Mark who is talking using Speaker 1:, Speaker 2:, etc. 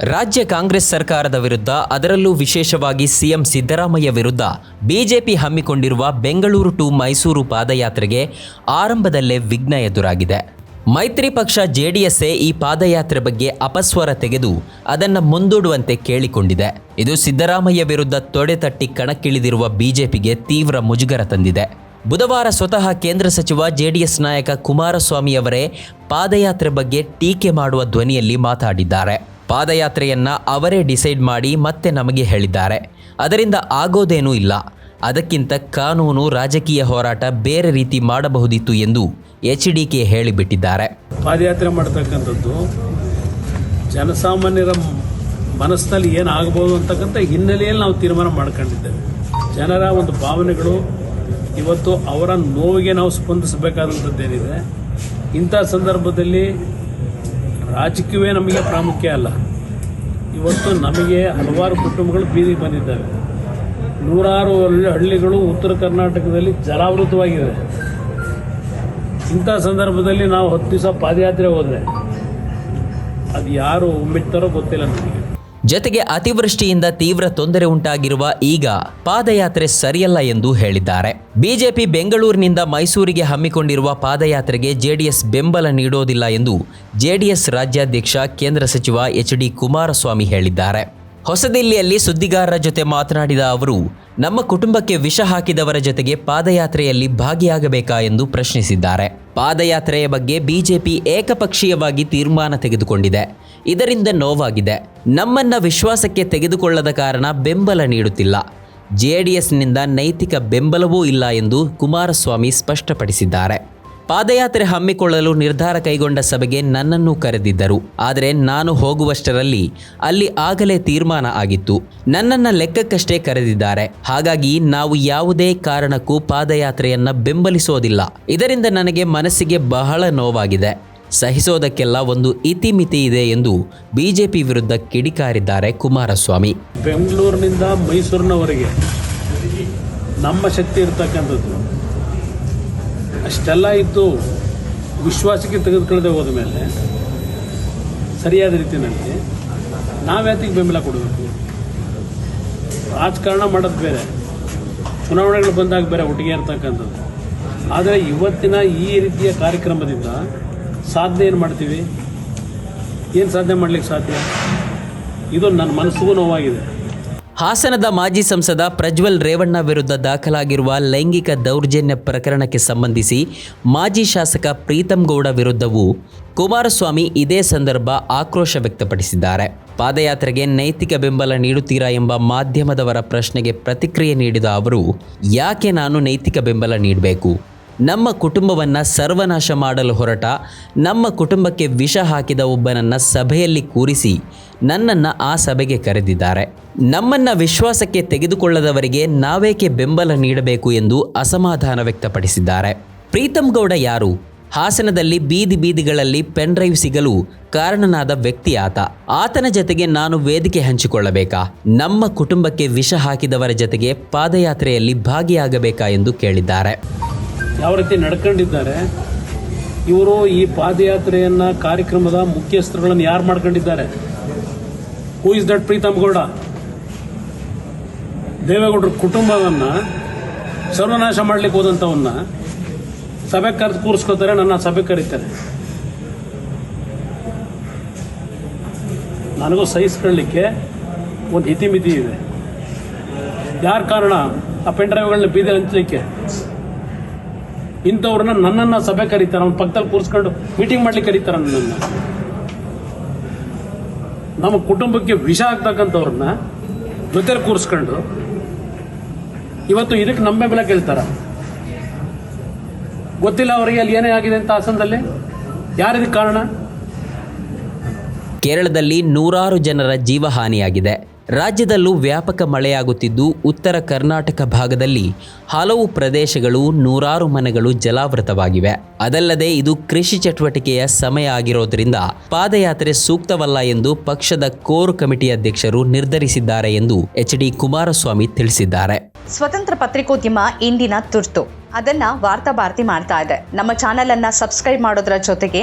Speaker 1: ರಾಜ್ಯ ಕಾಂಗ್ರೆಸ್ ಸರ್ಕಾರದ ವಿರುದ್ಧ ಅದರಲ್ಲೂ ವಿಶೇಷವಾಗಿ ಸಿಎಂ ಸಿದ್ದರಾಮಯ್ಯ ವಿರುದ್ಧ ಬಿಜೆಪಿ ಹಮ್ಮಿಕೊಂಡಿರುವ ಬೆಂಗಳೂರು ಟು ಮೈಸೂರು ಪಾದಯಾತ್ರೆಗೆ ಆರಂಭದಲ್ಲೇ ವಿಘ್ನ ಎದುರಾಗಿದೆ. ಮೈತ್ರಿ ಪಕ್ಷ ಜೆಡಿಎಸ್ಸೇ ಈ ಪಾದಯಾತ್ರೆ ಬಗ್ಗೆ ಅಪಸ್ವರ ತೆಗೆದು ಅದನ್ನು ಮುಂದೂಡುವಂತೆ ಕೇಳಿಕೊಂಡಿದೆ. ಇದು ಸಿದ್ದರಾಮಯ್ಯ ವಿರುದ್ಧ ತೊಡೆತಟ್ಟಿ ಕಣಕ್ಕಿಳಿದಿರುವ ಬಿಜೆಪಿಗೆ ತೀವ್ರ ಮುಜುಗರ ತಂದಿದೆ. ಬುಧವಾರ ಸ್ವತಃ ಕೇಂದ್ರ ಸಚಿವ ಜೆಡಿಎಸ್ ನಾಯಕ ಕುಮಾರಸ್ವಾಮಿಯವರೇ ಪಾದಯಾತ್ರೆ ಬಗ್ಗೆ ಟೀಕೆ ಮಾಡುವ ಧ್ವನಿಯಲ್ಲಿ ಮಾತಾಡಿದ್ದಾರೆ. ಪಾದಯಾತ್ರೆಯನ್ನ ಅವರೇ ಡಿಸೈಡ್ ಮಾಡಿ ಮತ್ತೆ ನಮಗೆ ಹೇಳಿದ್ದಾರೆ. ಅದರಿಂದ ಆಗೋದೇನೂ ಇಲ್ಲ. ಅದಕ್ಕಿಂತ ಕಾನೂನು, ರಾಜಕೀಯ ಹೋರಾಟ ಬೇರೆ ರೀತಿ ಮಾಡಬಹುದಿತ್ತು ಎಂದು ಎಚ್ ಡಿ ಕೆ ಹೇಳಿಬಿಟ್ಟಿದ್ದಾರೆ.
Speaker 2: ಪಾದಯಾತ್ರೆ ಮಾಡ್ತಕ್ಕಂಥದ್ದು ಜನಸಾಮಾನ್ಯರ ಮನಸ್ಸಿನಲ್ಲಿ ಏನಾಗಬಹುದು ಅಂತಕ್ಕಂಥ ಹಿನ್ನೆಲೆಯಲ್ಲಿ ನಾವು ತೀರ್ಮಾನ ಮಾಡ್ಕೊಂಡಿದ್ದೇವೆ. ಜನರ ಒಂದು ಭಾವನೆಗಳು ಇವತ್ತು ಅವರ ನೋವಿಗೆ ನಾವು ಸ್ಪಂದಿಸಬೇಕಾದಂಥದ್ದೇನಿದೆ. ಇಂಥ ಸಂದರ್ಭದಲ್ಲಿ ರಾಜಕೀಯವೇ ನಮಗೆ ಪ್ರಾಮುಖ್ಯ ಅಲ್ಲ. ಇವತ್ತು ನಮಗೆ ಹಲವಾರು ಕುಟುಂಬಗಳು ಬೀದಿಗೆ ಬಂದಿದ್ದಾವೆ. ನೂರಾರು ಹಳ್ಳಿ- ಹಳ್ಳಿಗಳು ಉತ್ತರ ಕರ್ನಾಟಕದಲ್ಲಿ ಜಲಾವೃತವಾಗಿದೆ ಇಂಥ ಸಂದರ್ಭದಲ್ಲಿ ನಾವು ಹತ್ತು ದಿವಸ ಪಾದಯಾತ್ರೆ ಹೋದರೆ ಅದು ಯಾರು ಒಮ್ಮಿಡ್ತಾರೋ ಗೊತ್ತಿಲ್ಲ ನನಗೆ
Speaker 1: ಜತೆಗೆ ಅತಿವೃಷ್ಟಿಯಿಂದ ತೀವ್ರ ತೊಂದರೆ ಉಂಟಾಗಿರುವ ಈಗ ಪಾದಯಾತ್ರೆ ಸರಿಯಲ್ಲ ಎಂದು ಹೇಳಿದ್ದಾರೆ. ಬಿಜೆಪಿ ಬೆಂಗಳೂರಿನಿಂದ ಮೈಸೂರಿಗೆ ಹಮ್ಮಿಕೊಂಡಿರುವ ಪಾದಯಾತ್ರೆಗೆ ಜೆಡಿಎಸ್ ಬೆಂಬಲ ನೀಡೋದಿಲ್ಲ ಎಂದು ಜೆಡಿಎಸ್ ರಾಜ್ಯಾಧ್ಯಕ್ಷ, ಕೇಂದ್ರ ಸಚಿವ ಎಚ್ ಡಿ ಕುಮಾರಸ್ವಾಮಿ ಹೇಳಿದ್ದಾರೆ. ಹೊಸದಿಲ್ಲಿಯಲ್ಲಿ ಸುದ್ದಿಗಾರರ ಜೊತೆ ಮಾತನಾಡಿದ ಅವರು, ನಮ್ಮ ಕುಟುಂಬಕ್ಕೆ ವಿಷ ಹಾಕಿದವರ ಜೊತೆಗೆ ಪಾದಯಾತ್ರೆಯಲ್ಲಿ ಭಾಗಿಯಾಗಬೇಕಾ ಎಂದು ಪ್ರಶ್ನಿಸಿದ್ದಾರೆ. ಪಾದಯಾತ್ರೆಯ ಬಗ್ಗೆ ಬಿಜೆಪಿ ಏಕಪಕ್ಷೀಯವಾಗಿ ತೀರ್ಮಾನ ತೆಗೆದುಕೊಂಡಿದೆ. ಇದರಿಂದ ನೋವಾಗಿದೆ. ನಮ್ಮನ್ನ ವಿಶ್ವಾಸಕ್ಕೆ ತೆಗೆದುಕೊಳ್ಳದ ಕಾರಣ ಬೆಂಬಲ ನೀಡುತ್ತಿಲ್ಲ. ಜೆಡಿಎಸ್ನಿಂದ ನೈತಿಕ ಬೆಂಬಲವೂ ಇಲ್ಲ ಎಂದು ಕುಮಾರಸ್ವಾಮಿ ಸ್ಪಷ್ಟಪಡಿಸಿದ್ದಾರೆ. ಪಾದಯಾತ್ರೆ ಹಮ್ಮಿಕೊಳ್ಳಲು ನಿರ್ಧಾರ ಕೈಗೊಂಡ ಸಭೆಗೆ ನನ್ನನ್ನು ಕರೆದಿದ್ದರು. ಆದರೆ ನಾನು ಹೋಗುವಷ್ಟರಲ್ಲಿ ಅಲ್ಲಿ ಆಗಲೇ ತೀರ್ಮಾನ ಆಗಿತ್ತು. ನನ್ನನ್ನ ಲೆಕ್ಕಕ್ಕಷ್ಟೇ ಕರೆದಿದ್ದಾರೆ. ಹಾಗಾಗಿ ನಾವು ಯಾವುದೇ ಕಾರಣಕ್ಕೂ ಪಾದಯಾತ್ರೆಯನ್ನ ಬೆಂಬಲಿಸೋದಿಲ್ಲ. ಇದರಿಂದ ನನಗೆ ಮನಸ್ಸಿಗೆ ಬಹಳ ನೋವಾಗಿದೆ. ಸಹಿಸೋದಕ್ಕೆಲ್ಲ ಒಂದು ಇತಿಮಿತಿ ಇದೆ ಎಂದು ಬಿಜೆಪಿ ವಿರುದ್ಧ ಕಿಡಿಕಾರಿದ್ದಾರೆ ಕುಮಾರಸ್ವಾಮಿ.
Speaker 2: ಬೆಂಗಳೂರಿನಿಂದ ಮೈಸೂರಿನವರೆಗೆ ನಮ್ಮ ಶಕ್ತಿ ಇರ್ತಕ್ಕಂಥದ್ದು ಅಷ್ಟೆಲ್ಲ ಇದ್ದು ವಿಶ್ವಾಸಕ್ಕೆ ತೆಗೆದುಕೊಳ್ಳದೆ ಹೋದ ಮೇಲೆ ಸರಿಯಾದ ರೀತಿಯಲ್ಲಿ ನಾವ್ಯಾತಿಗೆ ಬೆಂಬಲ ಕೊಡಬೇಕು? ರಾಜಕಾರಣ ಮಾಡೋದು ಬೇರೆ. ಚುನಾವಣೆಗಳು ಬಂದಾಗ ಬೇರೆ ಒಟ್ಟಿಗೆ ಇರ್ತಕ್ಕಂಥದ್ದು. ಆದರೆ ಇವತ್ತಿನ ಈ ರೀತಿಯ ಕಾರ್ಯಕ್ರಮದಿಂದ ಸಾಧನೆ ಏನು ಮಾಡ್ತೀವಿ? ಏನು ಸಾಧನೆ ಮಾಡ್ಲಿಕ್ಕೆ ಸಾಧ್ಯ? ಇದು ನನ್ನ ಮನಸ್ಸಿಗೂ ನೋವಾಗಿದೆ.
Speaker 1: ಹಾಸನದ ಮಾಜಿ ಸಂಸದ ಪ್ರಜ್ವಲ್ ರೇವಣ್ಣ ವಿರುದ್ಧ ದಾಖಲಾಗಿರುವ ಲೈಂಗಿಕ ದೌರ್ಜನ್ಯ ಪ್ರಕರಣಕ್ಕೆ ಸಂಬಂಧಿಸಿ ಮಾಜಿ ಶಾಸಕ ಪ್ರೀತಂ ಗೌಡ ವಿರುದ್ಧವೂ ಕುಮಾರಸ್ವಾಮಿ ಇದೇ ಸಂದರ್ಭ ಆಕ್ರೋಶ ವ್ಯಕ್ತಪಡಿಸಿದ್ದಾರೆ. ಪಾದಯಾತ್ರೆಗೆ ನೈತಿಕ ಬೆಂಬಲ ನೀಡುತ್ತೀರಾ ಎಂಬ ಮಾಧ್ಯಮದವರ ಪ್ರಶ್ನೆಗೆ ಪ್ರತಿಕ್ರಿಯೆ ನೀಡಿದ ಅವರು, ಯಾಕೆ ನಾನು ನೈತಿಕ ಬೆಂಬಲ ನೀಡಬೇಕು? ನಮ್ಮ ಕುಟುಂಬವನ್ನು ಸರ್ವನಾಶ ಮಾಡಲು ಹೊರಟ, ನಮ್ಮ ಕುಟುಂಬಕ್ಕೆ ವಿಷ ಹಾಕಿದ ಒಬ್ಬನನ್ನು ಸಭೆಯಲ್ಲಿ ಕೂರಿಸಿ ನನ್ನನ್ನು ಆ ಸಭೆಗೆ ಕರೆದಿದ್ದಾರೆ. ನಮ್ಮನ್ನು ವಿಶ್ವಾಸಕ್ಕೆ ತೆಗೆದುಕೊಳ್ಳದವರಿಗೆ ನಾವೇಕೆ ಬೆಂಬಲ ನೀಡಬೇಕು ಎಂದು ಅಸಮಾಧಾನ ವ್ಯಕ್ತಪಡಿಸಿದ್ದಾರೆ. ಪ್ರೀತಮ್ ಗೌಡ ಯಾರು? ಹಾಸನದಲ್ಲಿ ಬೀದಿ ಬೀದಿಗಳಲ್ಲಿ ಪೆನ್ ಡ್ರೈವ್ ಸಿಗಲು ಕಾರಣನಾದ ವ್ಯಕ್ತಿ ಆತ. ಆತನ ಜೊತೆಗೆ ನಾನು ವೇದಿಕೆ ಹಂಚಿಕೊಳ್ಳಬೇಕಾ? ನಮ್ಮ ಕುಟುಂಬಕ್ಕೆ ವಿಷ ಹಾಕಿದವರ ಜೊತೆಗೆ ಪಾದಯಾತ್ರೆಯಲ್ಲಿ ಭಾಗಿಯಾಗಬೇಕಾ ಎಂದು ಕೇಳಿದ್ದಾರೆ.
Speaker 2: ಯಾವ ರೀತಿ ನಡ್ಕೊಂಡಿದ್ದಾರೆ, ಇವರು ಈ ಪಾದಯಾತ್ರೆಯನ್ನ ಕಾರ್ಯಕ್ರಮದ ಮುಖ್ಯಸ್ಥರುಗಳನ್ನು ಯಾರು ಮಾಡ್ಕೊಂಡಿದ್ದಾರೆ? Who is that Preetham Gowda ದೇವೇಗೌಡರ ಕುಟುಂಬವನ್ನ ಸರ್ವನಾಶ ಮಾಡ್ಲಿಕ್ಕೆ ಹೋದಂಥವನ್ನ ಸಭೆ ಕರೆದು ಕೂರಿಸ್ಕೋತಾರೆ ನನ್ನ ಸಭೆ ಕರೀತಾರೆ. ನನಗೂ ಸಹಿಸ್ಕೊಳ್ಳಿಕ್ಕೆ ಒಂದು ಇತಿಮಿತಿ ಇದೆ. ಯಾರ ಕಾರಣ? ಆ ಪೆನ್ ಡ್ರೈವ್ಗಳನ್ನ ಬೀದಿ ಹಂಚಲಿಕ್ಕೆ. ಇಂಥವ್ರನ್ನ ನನ್ನನ್ನ ಸಭೆ ಕರೀತಾರೆ, ಅವ್ನ ಪಕ್ಕದಲ್ಲಿ ಕೂರಿಸ್ಕೊಂಡು ಮೀಟಿಂಗ್ ಮಾಡ್ಲಿಕ್ಕೆ ಕರೀತಾರ ನನ್ನನ್ನು. ನಮ್ಮ ಕುಟುಂಬಕ್ಕೆ ವಿಷ ಆಗ್ತಕ್ಕಂಥವ್ರನ್ನ ಜೊತೆಲಿ ಕೂರಿಸ್ಕೊಂಡು ಇವತ್ತು ಇದಕ್ಕೆ ನಮ್ಮ ಬೆಂಬಲ ಕೇಳ್ತಾರ. ಗೊತ್ತಿಲ್ಲ ಅವರಿಗೆ ಅಲ್ಲಿ ಏನೇ ಆಗಿದೆ ಅಂತ ಹಾಸನದಲ್ಲಿ? ಯಾರಿದಕ್ಕೆ ಕಾರಣ?
Speaker 1: ಕೇರಳದಲ್ಲಿ ನೂರಾರು ಜನರ ಜೀವಹಾನಿಯಾಗಿದೆ. ರಾಜ್ಯದಲ್ಲೂ ವ್ಯಾಪಕ ಮಳೆಯಾಗುತ್ತಿದ್ದು, ಉತ್ತರ ಕರ್ನಾಟಕ ಭಾಗದಲ್ಲಿ ಹಲವು ಪ್ರದೇಶಗಳು ನೂರಾರು ಮನೆಗಳು ಜಲಾವೃತವಾಗಿವೆ. ಅದಲ್ಲದೆ ಇದು ಕೃಷಿ ಚಟುವಟಿಕೆಯ ಸಮಯ ಆಗಿರೋದ್ರಿಂದ ಪಾದಯಾತ್ರೆ ಸೂಕ್ತವಲ್ಲ ಎಂದು ಪಕ್ಷದ ಕೋರ್ ಕಮಿಟಿ ಅಧ್ಯಕ್ಷರು ನಿರ್ಧರಿಸಿದ್ದಾರೆ ಎಂದು ಎಚ್ ಡಿ ಕುಮಾರಸ್ವಾಮಿ ತಿಳಿಸಿದ್ದಾರೆ.
Speaker 3: ಸ್ವತಂತ್ರ ಪತ್ರಿಕೋದ್ಯಮ ಇಂದಿನ ತುರ್ತು. ಅದನ್ನ ವಾರ್ತಾ ಭಾರತಿ ಮಾಡ್ತಾ ಇದೆ. ನಮ್ಮ ಚಾನೆಲ್ ಅನ್ನ ಸಬ್ಸ್ಕ್ರೈಬ್ ಮಾಡೋದ್ರ ಜೊತೆಗೆ